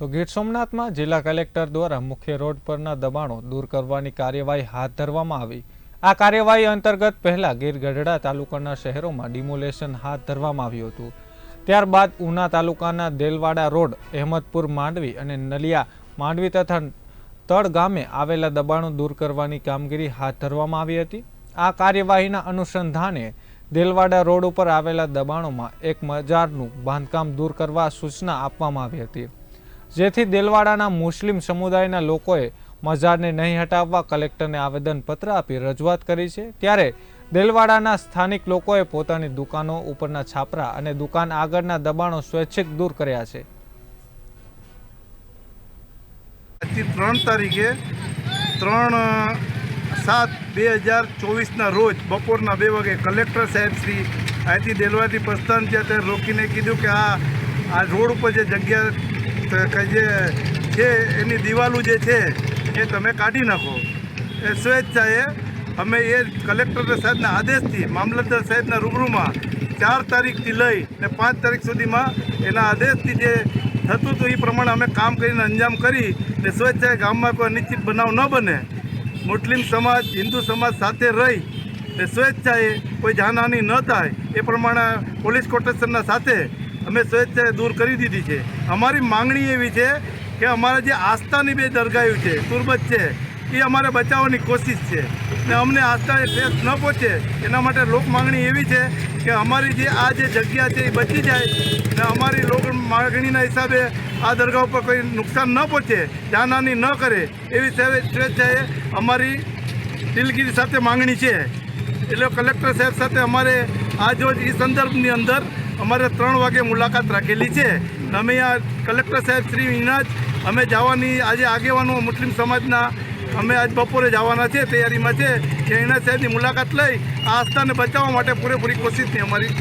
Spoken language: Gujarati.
તો ગીર સોમનાથમાં જિલ્લા કલેક્ટર દ્વારા મુખ્ય રોડ પરના દબાણો દૂર કરવાની કાર્યવાહી હાથ ધરવામાં આવી. આ કાર્યવાહી અંતર્ગત પહેલા ગીર ગઢડા તાલુકાના શહેરોમાં ડિમોલેશન હાથ ધરવામાં આવ્યું હતું. ત્યારબાદ ઉના તાલુકાના દેલવાડા રોડ, અહેમદપુર માંડવી અને નલિયા માંડવી તથા તળ ગામે આવેલા દબાણો દૂર કરવાની કામગીરી હાથ ધરવામાં આવી હતી. આ કાર્યવાહીના અનુસંધાને દેલવાડા રોડ ઉપર આવેલા દબાણોમાં એક મજારનું બાંધકામ દૂર કરવા સૂચના આપવામાં આવી હતી. જેથી દેલવાડાના મુસ્લિમ સમુદાયના લોકોએ મજારને નહીં હટાવવા કલેક્ટરને આવેદનપત્ર આપી રજૂઆત કરી છે. ત્યારે દેલવાડાના સ્થાનિક લોકોએ પોતાની દુકાનો ઉપરના છાપરા અને દુકાન આગળના દબાણો સ્વૈચ્છિક દૂર કર્યા છે. ત્રણ તારીખે ત્રણ, સાત બે હજાર ચોવીસના રોજ બપોરના બે વાગે કલેક્ટર સાહેબ શ્રી અહીંથી દેલવાથી પ્રસ્થાન છે. ત્યારે રોકીને કીધું કે આ આ રોડ ઉપર જે જગ્યા જે છે એની દિવાલો જે છે એ તમે કાઢી નાખો. એ સ્વેચ્છાએ અમે એ કલેક્ટર સાહેબના આદેશથી, મામલતદાર સાહેબના રૂબરૂમાં ચાર તારીખથી લઈ ને પાંચ તારીખ સુધીમાં એના આદેશથી જે થતું હતું એ પ્રમાણે અમે કામ કરીને અંજામ કરી ને સ્વેચ્છાએ ગામમાં કોઈ અનિશ્ચિત બનાવ ન બને. મુસ્લિમ સમાજ, હિન્દુ સમાજ સાથે રહી ને સ્વેચ્છાએ કોઈ જાનહાની ન થાય એ પ્રમાણે પોલીસ કોટેશનના સાથે અમે સ્વેચ્છાએ દૂર કરી દીધી છે. અમારી માંગણી એવી છે કે અમારા જે આસ્થાની બે દરગાહો છે, તુરબત છે, એ અમારે બચાવવાની કોશિશ છે. ને અમને આસ્થા ઠેસ ન પહોંચે, એના માટે લોક માંગણી એવી છે કે અમારી જે આ જે જગ્યા છે એ બચી જાય ને અમારી લોક માંગણીના હિસાબે આ દરગાહ ઉપર કોઈ નુકસાન ન પહોંચે, જાનહાની ન કરે, એવી સેવે- સ્વેચ્છાએ અમારી દિલગીરી સાથે માંગણી છે. એટલે કલેક્ટર સાહેબ સાથે અમારે આ જો એ સંદર્ભની અંદર અમારે ત્રણ વાગે મુલાકાત રાખેલી છે. અમે આ કલેક્ટર સાહેબ શ્રી વિના અમે જવાની આજે આગેવાનો મુસ્લિમ સમાજના, અમે આજ બપોરે જવાના છે, તૈયારીમાં છે. કે એના સાહેબની મુલાકાત લઈ આ આસ્થાને બચાવવા માટે પૂરેપૂરી કોશિશની અમારી.